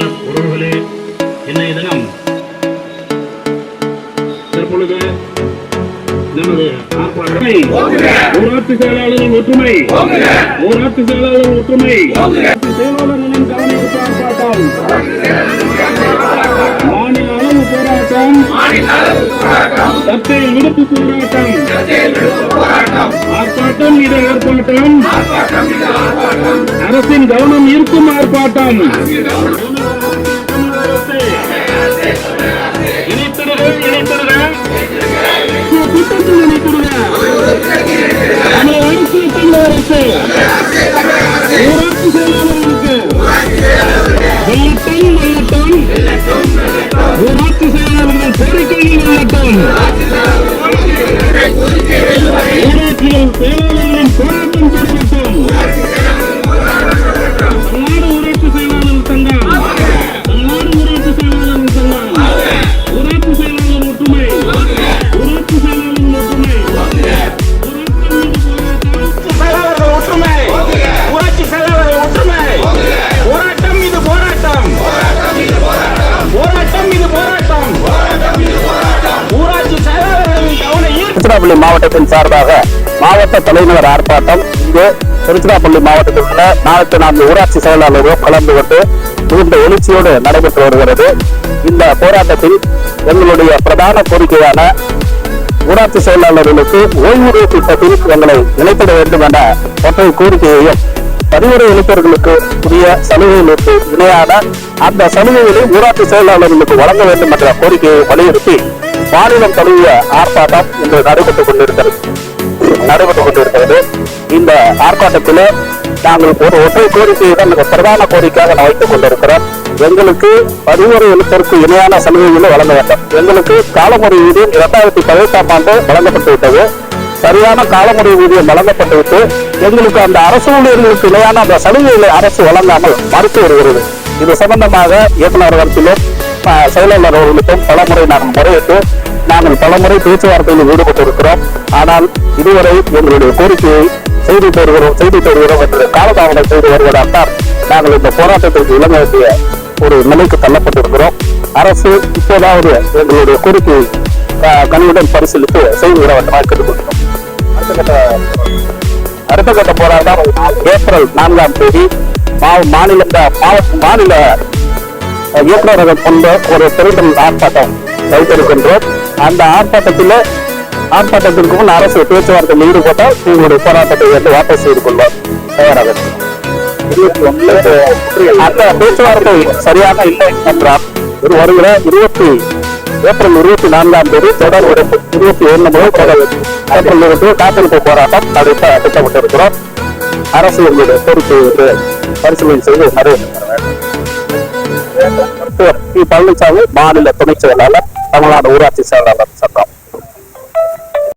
நல்ல உறவுகளே இன்றைய தினம் தற்பொழுது நமது ஊராட்சி செயலாளர்கள் ஒற்றுமை. ஊராட்சி செயலாளர்கள் ஒற்றுமை. செயலாளர்களின் கவனிப்பு ஆர்ப்பாட்டம் மாநில அளவு போராட்டம். தத்தை விடுப்பு போராட்டம். ஆர்ப்பாட்டம் இது ஆர்ப்பாட்டம். அரசின் கவனம் இருக்கும் ஆர்ப்பாட்டம். Thank you. திருச்சிராப்பள்ளி மாவட்டத்தின் சார்பாக மாவட்ட தலைநகர் ஆர்ப்பாட்டம். இங்கு திருச்சிராப்பள்ளி மாவட்டத்தில் உள்ள நாற்பத்தி நான்கு ஊராட்சி செயலாளர்களும் கலந்து கொண்டு மிகுந்த எழுச்சியோடு நடைபெற்று வருகிறது. இந்த போராட்டத்தில் எங்களுடைய பிரதான கோரிக்கையான ஊராட்சி செயலாளர்களுக்கு ஓய்வூதிய திட்டத்தில் எங்களை இணைத்திட வேண்டும் என ஒற்றை கோரிக்கையையும் பதிவுரை இளைஞர்களுக்கு புதிய சலுகைகளுக்கு இணையான அந்த சலுகைகளை ஊராட்சி செயலாளர்களுக்கு வழங்க வேண்டும் என்ற கோரிக்கையை வலியுறுத்தி மாநிலம் தழுவிய ஆர்ப்பாட்டம் இன்று நடைபெற்றுக் கொண்டிருக்கிறது. நடைபெற்றுக் கொண்டிருக்கிறது. இந்த ஆர்ப்பாட்டத்தில் நாங்கள் ஒரு ஒற்றை கோரிக்கையை தான் மிக பிரதான கோரிக்கையாக நான் வைத்துக் கொண்டிருக்கிறோம் எங்களுக்கு பதிவுரை எழுத்திற்கு இணையான சலுகைகளை வழங்க வேண்டும். எங்களுக்கு காலமுறை ஊதியம் இரண்டாயிரத்தி பதினெட்டாம் ஆண்டு வழங்கப்பட்டு விட்டது. சரியான காலமுறை ஊதியம் வழங்கப்பட்டுவிட்டு எங்களுக்கு அந்த அரசு ஊழியர்களுக்கு இணையான அந்த சலுகைகளை அரசு வழங்காமல் மறுத்து வருகிறது. இது சம்பந்தமாக இயக்குநர் அவர்களும் செயலாளர் அவர்களுக்கும் பலமுறை நாங்கள் முறையிட்டு நாங்கள் பலமுறை பேச்சுவார்த்தையில் ஈடுபட்டிருக்கிறோம். ஆனால் இதுவரை எங்களுடைய கோரிக்கையை செய்தி தருகிறோம் செய்தி தருகிறோம் என்று காலதாமதம் செய்து வருவதால்தான் நாங்கள் இந்த போராட்டத்திற்கு இளங்க வேண்டிய ஒரு நிலைக்கு தள்ளப்பட்டிருக்கிறோம். அரசு இப்போதாவது எங்களுடைய கோரிக்கையை ஆஹ், பரிசீலித்து செய்து விடவட்டமாக கேட்டுக்கொள்கிறோம் அடுத்த கட்ட அடுத்த கட்ட போராட்டம் ஏப்ரல் நான்காம் தேதி மாநில மாவட்ட மாநில இயக்குநரகம் கொண்ட ஒரு பெருந்தல் ஆர்ப்பாட்டம் வைத்திருக்கின்றோம். அந்த ஆர்ப்பாட்டத்தில் ஆர்ப்பாட்டத்திற்கு முன் அரசு பேச்சுவார்த்தையில் ஈடுபட்டால் உங்களுடைய போராட்டத்தை வந்து வாபஸ் செய்து கொள்வார் தயாராக அந்த பேச்சுவார்த்தை சரியாக இல்லை என்றால் ஒரு வருகிற இருபத்தி ஏப்ரல் இருபத்தி நான்காம் தேதி தொடர் உடைப்பு இருபத்தி ஒண்ணு முதல் தொடர் ஏப்ரல் இருந்து காத்திருப்பு போராட்டம் நடைபெற திட்டமிட்டிருக்கிறோம். அரசு எங்களுடைய கோரிக்கையை பரிசீலனை செய்து நிறைவேற்ற மருத்துவர் பி பழனிசாமி மாநில துணைச் செயலாளர் தமிழ்நாடு ஊராட்சி செயலாளர் சட்டம்.